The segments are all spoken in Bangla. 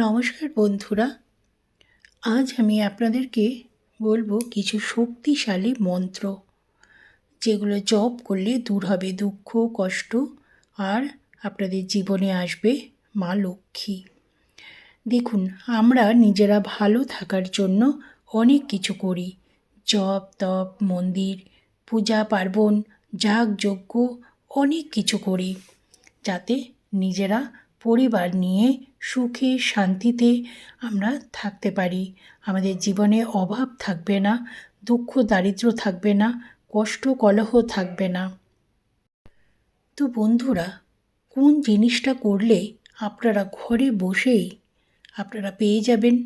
নমস্কার বন্ধুরা, আজ আমি আপনাদেরকে বলব কিছু শক্তিশালী মন্ত্র, যেগুলো জপ করলে দূর হবে দুঃখ, কষ্ট, আর আপনাদের জীবনে আসবে মা লক্ষ্মী। দেখুন, আমরা নিজেরা ভালো থাকার জন্য অনেক কিছু করি, জপ, তপ, মন্দির, পূজা, পার্বণ, যাগযজ্ঞ, অনেক কিছু করি, যাতে নিজেরা পরিবার নিয়ে সুখে, শান্তিতে আমরা থাকতে পারি। আমাদের জীবনে অভাব থাকবে না, দুঃখ, দারিদ্র থাকবে না, কষ্ট, কলহ থাকবে না। তো বন্ধুরা, কোন জিনিসটা করলে আপনারা ঘরে বসেই আপনারা পেয়ে যাবেন?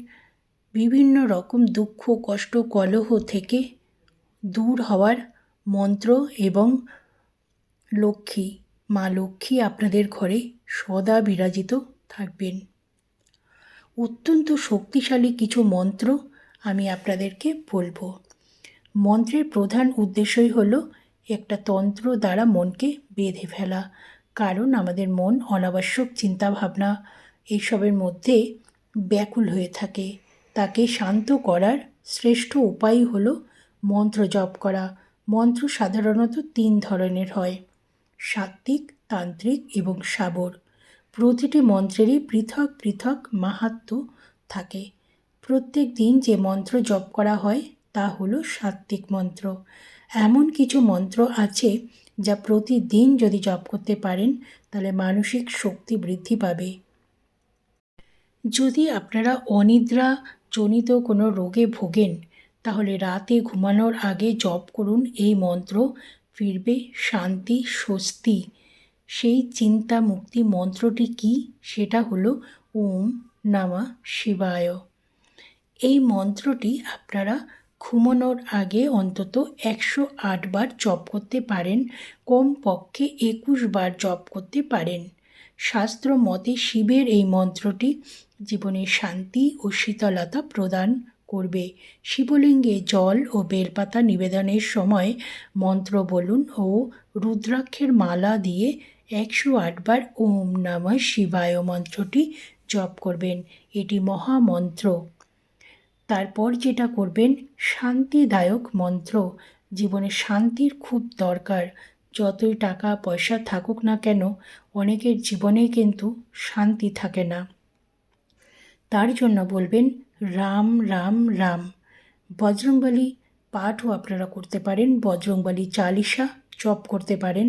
বিভিন্ন রকম দুঃখ, কষ্ট, কলহ থেকে দূর হওয়ার মন্ত্র এবং লক্ষ্মী। মা লক্ষ্মী আপনাদের ঘরে সদা বিরাজিত থাকবেন। অত্যন্ত শক্তিশালী কিছু মন্ত্র আমি আপনাদেরকে বলব। মন্ত্রের প্রধান উদ্দেশ্যই হলো একটা তন্ত্র দ্বারা মনকে বেঁধে ফেলা। কারণ আমাদের মন অনাবশ্যক চিন্তাভাবনা এইসবের মধ্যে ব্যাকুল হয়ে থাকে। তাকে শান্ত করার শ্রেষ্ঠ উপায় হলো মন্ত্র জপ করা। মন্ত্র সাধারণত তিন ধরনের হয়। সাত্ত্বিক, তান্ত্রিক এবং সাবর। প্রতিটি মন্ত্রেরই পৃথক পৃথক মাহাত্ম থাকে। প্রত্যেক দিন যে মন্ত্র জপ করা হয়, তা হলো সাত্ত্বিক মন্ত্র। এমন কিছু মন্ত্র আছে যা প্রতিদিন যদি জপ করতে পারেন, তাহলে মানসিক শক্তি বৃদ্ধি পাবে। যদি আপনারা অনিদ্রা জনিত কোনো রোগে ভোগেন, তাহলে রাতে ঘুমানোর আগে জপ করুন এই মন্ত্র ফিরবে শান্তি, স্বস্তি। সেই চিন্তা মুক্তি মন্ত্রটি কি? সেটা হলো ওম নামা শিবায়। এই মন্ত্রটি আপনারা ঘুমানোর আগে অন্তত একশো বার জপ করতে পারেন, কমপক্ষে একুশ বার জপ করতে পারেন। শাস্ত্র মতে শিবের এই মন্ত্রটি জীবনে শান্তি ও শীতলতা প্রদান করবে। শিবলিঙ্গে জল ও বেলপাতা নিবেদনের সময় মন্ত্র বলুন ও রুদ্রাক্ষের মালা দিয়ে একশো আটবার ওম নমঃ শিবায় মন্ত্রটি জপ করবেন। এটি মহামন্ত্র। তারপর যেটা করবেন, শান্তিদায়ক মন্ত্র। জীবনে শান্তির খুব দরকার। যতই টাকা পয়সা থাকুক না কেন, অনেকের জীবনে কিন্তু শান্তি থাকে না। তার জন্য বলবেন, রাম রাম রাম। বজরংবলী পাঠও আপনারা করতে পারেন, বজরংবলী চালিশা জপ করতে পারেন,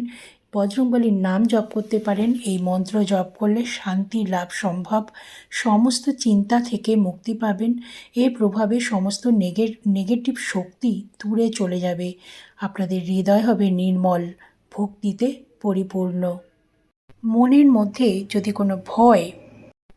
বজরংবলীর নাম জপ করতে পারেন, এই মন্ত্র জপ করলে শান্তি, লাভ সম্ভব। সমস্ত চিন্তা থেকে মুক্তি পাবেন এর প্রভাবে সমস্ত নেগে নেগেটিভ শক্তি দূরে চলে যাবে। আপনাদের হৃদয় হবে নির্মল, ভক্তিতে পরিপূর্ণ। মনের মধ্যে যদি কোনো ভয়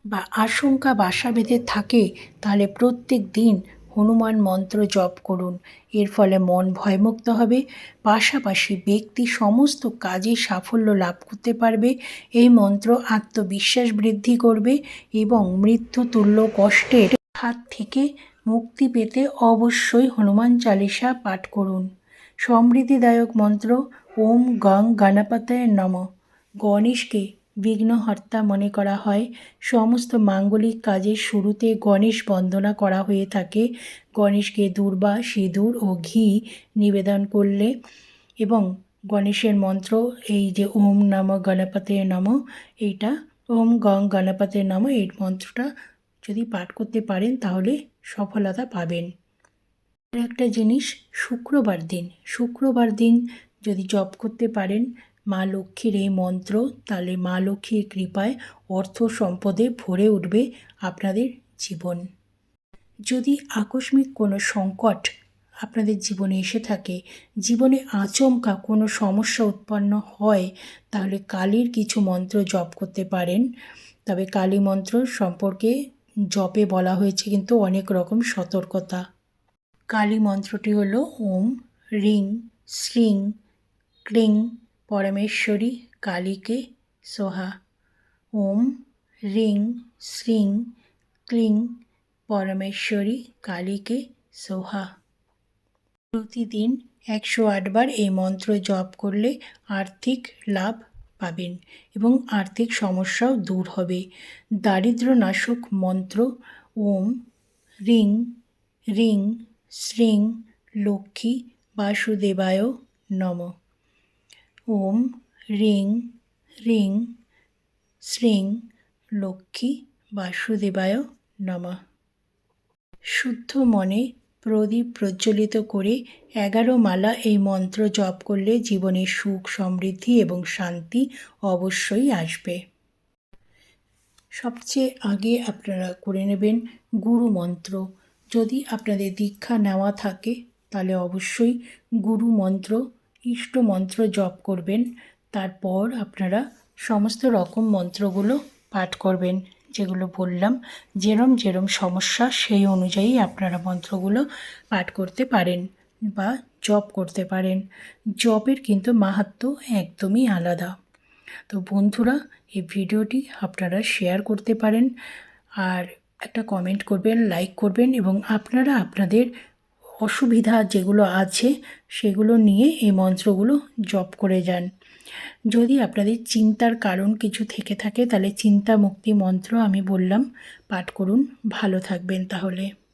বা আশঙ্কা বাসা বেঁধে থাকে, তাহলে প্রত্যেক দিন হনুমান মন্ত্র জপ করুন। এর ফলে মন ভয়মুক্ত হবে, পাশাপাশি ব্যক্তি সমস্ত কাজে সাফল্য লাভ করতে পারবে। এই মন্ত্র আত্মবিশ্বাস বৃদ্ধি করবে এবং মৃত্যুতুল্য কষ্টের হাত থেকে মুক্তি পেতে অবশ্যই হনুমান চালিসা পাঠ করুন। সমৃদ্ধিদায়ক মন্ত্র, ওম গং গণপতয় নম। গণেশকে বিঘ্নহর্তা মনে করা হয়। সমস্ত মাঙ্গলিক কাজের শুরুতে গণেশ বন্দনা করা হয়ে থাকে। গণেশকে দুর্বা, সিঁদুর ও ঘি নিবেদন করলে এবং গণেশের মন্ত্র, এই যে ওম নম গণপতের নম, এইটা ওম গং গণপতে নম, এই মন্ত্রটা যদি পাঠ করতে পারেন তাহলে সফলতা পাবেন। একটা জিনিস, শুক্রবার দিন। শুক্রবার দিন যদি জপ করতে পারেন মা লক্ষ্মীর এই মন্ত্র, তাহলে মা লক্ষ্মীর কৃপায় অর্থ সম্পদে ভরে উঠবে আপনাদের জীবন। যদি আকস্মিক কোনো সংকট আপনাদের জীবনে এসে থাকে, জীবনে আচমকা কোনো সমস্যা উৎপন্ন হয়, তাহলে কালীর কিছু মন্ত্র জপ করতে পারেন। তবে কালী মন্ত্র সম্পর্কে জপে বলা হয়েছে কিন্তু অনেক রকম সতর্কতা। কালী মন্ত্রটি হলো ওম, রিং, শ্রিং, ক্রিং পরমেশ্বরী কালীকে সোহা। ওম রিং শ্রিং ক্লিং পরমেশ্বরী কালীকে সোহা। প্রতিদিন একশো আটবার এই মন্ত্র জপ করলে আর্থিক লাভ পাবেন এবং আর্থিক সমস্যাও দূর হবে। দারিদ্র্যনাশক মন্ত্র ওম রিং রিং শ্রিং লক্ষ্মী বাসুদেবায় নম। ওম, রিং রিং, শ্রিং, লক্ষ্মী, বাসুদেবায় নমঃ। শুদ্ধ মনে প্রদীপ প্রজ্বলিত করে এগারো মালা এই মন্ত্র জপ করলে জীবনে সুখ, সমৃদ্ধি এবং শান্তি অবশ্যই আসবে। সবচেয়ে আগে আপনারা করে নেবেন গুরু মন্ত্র। যদি আপনাদের দীক্ষা নেওয়া থাকে, তাহলে অবশ্যই গুরু মন্ত্র ইষ্ট মন্ত্র জপ করবেন, তারপর আপনারা সমস্ত রকম মন্ত্রগুলো পাঠ করবেন, যেগুলো বললাম, যেরম যেরম সমস্যা সেই অনুযায়ী আপনারা মন্ত্রগুলো পাঠ করতে পারেন বা জপ করতে পারেন। জপের কিন্তু মাহাত্ম একদমই আলাদা। তো বন্ধুরা, এই ভিডিওটি আপনারা শেয়ার করতে পারেন, আর একটা কমেন্ট করবেন, লাইক করবেন, এবং আপনারা আপনাদের অসুবিধা যেগুলো আছে সেগুলো নিয়ে এই মন্ত্রগুলো জপ করে যান। যদি আপনাদের চিন্তার কারণ কিছু থেকে থাকে তাহলে চিন্তা মুক্তি মন্ত্র আমি বললাম, পাঠ করুন। ভালো থাকবেন তাহলে।